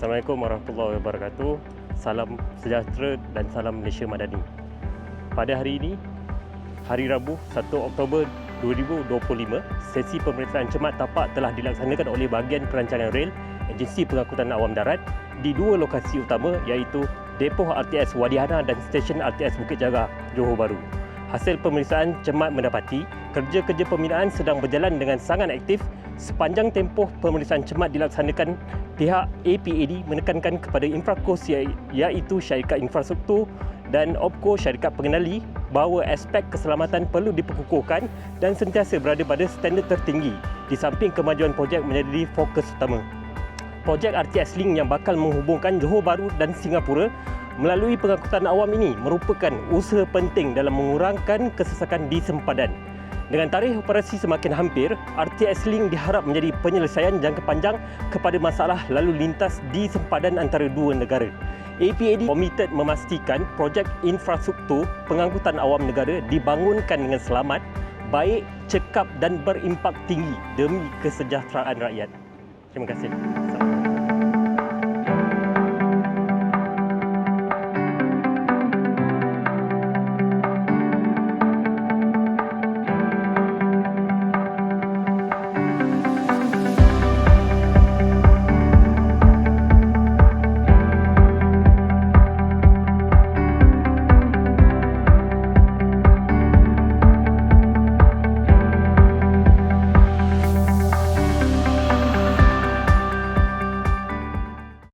Assalamualaikum warahmatullahi wabarakatuh. Salam sejahtera dan salam Malaysia Madani. Pada hari ini, hari Rabu 1 Oktober 2025, sesi pemeriksaan cermat tapak telah dilaksanakan oleh bahagian perancangan rel Agensi Pengangkutan Awam Darat di dua lokasi utama iaitu Depoh RTS Wadiana dan Stesen RTS Bukit Jaga, Johor Bahru. Hasil pemeriksaan cermat mendapati kerja-kerja pembinaan sedang berjalan dengan sangat aktif sepanjang tempoh pemeriksaan cermat dilaksanakan pihak APAD menekankan kepada Infrakos iaitu syarikat infrastruktur dan OPCO syarikat pengendali bahawa aspek keselamatan perlu diperkukuhkan dan sentiasa berada pada standard tertinggi di samping kemajuan projek menjadi fokus utama. Projek RTS Link yang bakal menghubungkan Johor Bahru dan Singapura melalui pengangkutan awam ini merupakan usaha penting dalam mengurangkan kesesakan di sempadan. Dengan tarikh operasi semakin hampir, RTS Link diharap menjadi penyelesaian jangka panjang kepada masalah lalu lintas di sempadan antara dua negara. APAD komited memastikan projek infrastruktur pengangkutan awam negara dibangunkan dengan selamat, baik, cekap dan berimpak tinggi demi kesejahteraan rakyat. Terima kasih.